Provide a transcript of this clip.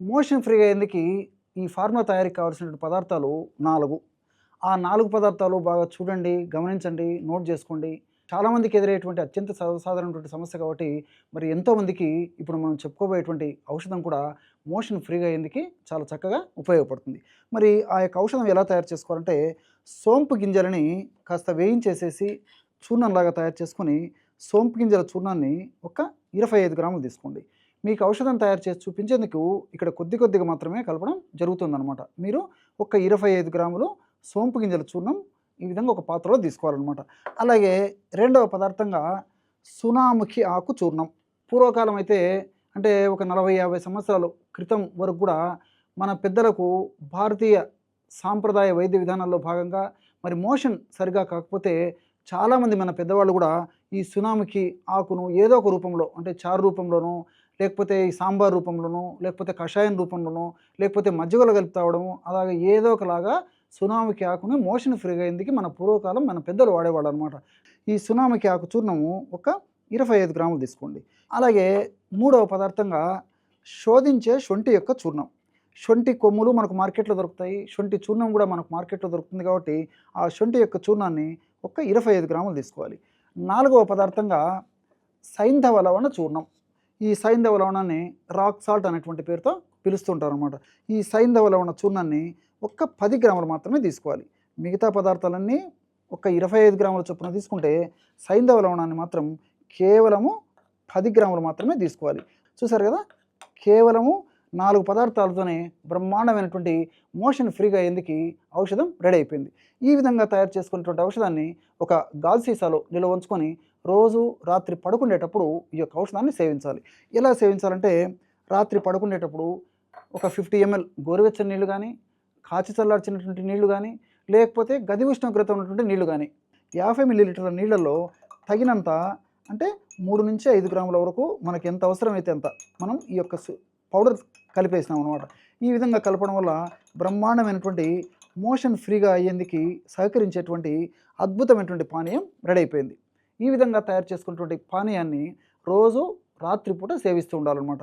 Motion ఫ్రీగా అయ్యేందుకు ఈ ఫార్ములా తయారీకి కావాల్సినటువంటి పదార్థాలు నాలుగు. ఆ నాలుగు పదార్థాలు బాగా చూడండి గమనించండి నోట్ చేసుకోండి. చాలామందికి ఎదురయ్యేటువంటి అత్యంత సర్వసాధారణటువంటి సమస్య కాబట్టి మరి ఎంతోమందికి ఇప్పుడు మనం చెప్పుకోబోయేటువంటి ఔషధం కూడా మోషన్ ఫ్రీగా అయ్యేందుకు చాలా చక్కగా ఉపయోగపడుతుంది. మరి ఆ యొక్క ఔషధం ఎలా తయారు చేసుకోవాలంటే సోంపు గింజలని కాస్త వేయించేసేసి చూర్ణంలాగా తయారు చేసుకొని సోంపు గింజల చూర్ణాన్ని ఒక ఇరవై ఐదు గ్రాములు తీసుకోండి. మీకు ఔషధం తయారు చేసి చూపించేందుకు ఇక్కడ కొద్ది కొద్దిగా మాత్రమే కలపడం జరుగుతుందన్నమాట. మీరు ఒక ఇరవై ఐదు గ్రాములు సోంపు గింజల చూర్ణం ఈ విధంగా ఒక పాత్రలో తీసుకోవాలన్నమాట. అలాగే రెండవ పదార్థంగా సునాముఖి ఆకు చూర్ణం. పూర్వకాలం అయితే అంటే ఒక నలభై యాభై సంవత్సరాల క్రితం వరకు కూడా మన పెద్దలకు భారతీయ సాంప్రదాయ వైద్య విధానాల్లో భాగంగా మరి మోషన్ సరిగా కాకపోతే చాలామంది మన పెద్దవాళ్ళు కూడా ఈ సునామికి ఆకును ఏదో ఒక రూపంలో అంటే చారు రూపంలోనూ లేకపోతే ఈ సాంబార్ రూపంలోనూ లేకపోతే కషాయం రూపంలోనూ లేకపోతే మజ్జిగలో కలిపి తాగడము అలాగే ఏదో ఒకలాగా సునామికి ఆకుని మోషన్ ఫ్రీగా అయిందికి మన పూర్వకాలం మన పెద్దలు వాడేవాళ్ళు అనమాట ఈ సునామికి ఆకు చూర్ణము ఒక ఇరవై ఐదు గ్రాములు తీసుకోండి. అలాగే మూడవ పదార్థంగా శోధించే శొంఠి యొక్క చూర్ణం. శొంఠి కొమ్ములు మనకు మార్కెట్లో దొరుకుతాయి. శొంఠి చూర్ణం కూడా మనకు మార్కెట్లో దొరుకుతుంది కాబట్టి ఆ శొంఠి యొక్క చూర్ణాన్ని ఒక ఇరవై ఐదు గ్రాములు తీసుకోవాలి. నాలుగవ పదార్థంగా సైంధవ లవణ చూర్ణం. ఈ సైంధవ లవణాన్ని రాక్ సాల్ట్ అనేటువంటి పేరుతో పిలుస్తుంటారు అనమాట ఈ సైంధవ లవణ చూర్ణాన్ని ఒక్క పది గ్రాములు మాత్రమే తీసుకోవాలి. మిగతా పదార్థాలన్నీ ఒక ఇరవై ఐదు గ్రాముల చొప్పున తీసుకుంటే సైంధవ లవణాన్ని మాత్రం కేవలము పది గ్రాములు మాత్రమే తీసుకోవాలి. చూసారు కదా? కేవలము నాలుగు పదార్థాలతోనే బ్రహ్మాండమైనటువంటి మోషన్ ఫ్రీగా అయ్యేందుకు ఔషధం రెడీ అయిపోయింది. ఈ విధంగా తయారు చేసుకున్నటువంటి ఔషధాన్ని ఒక గాజు సీసాలో నిల్వ ఉంచుకొని రోజు రాత్రి పడుకునేటప్పుడు ఈ యొక్క ఔషధాన్ని సేవించాలి. ఎలా సేవించాలంటే రాత్రి పడుకునేటప్పుడు ఒక ఫిఫ్టీ ఎంఎల్ గోరువెచ్చని నీళ్ళు కానీ కాచి చల్లార్చినటువంటి నీళ్ళు కానీ లేకపోతే గది ఉష్ణోగ్రత ఉన్నటువంటి నీళ్ళు కానీ యాభై మిల్లీలీటర్ల నీళ్ళల్లో తగినంత అంటే మూడు నుంచి ఐదు గ్రాముల వరకు మనకి ఎంత అవసరమైతే అంత మనం ఈ యొక్క పౌడర్ కలిపేసినాం అనమాట ఈ విధంగా కలపడం వల్ల బ్రహ్మాండమైనటువంటి మోషన్ ఫ్రీగా అయ్యేందుకు సహకరించేటువంటి అద్భుతమైనటువంటి పానీయం రెడీ అయిపోయింది. ఈ విధంగా తయారు చేసుకున్నటువంటి పానీయాన్ని రోజు రాత్రిపూట సేవిస్తూ ఉండాలన్నమాట.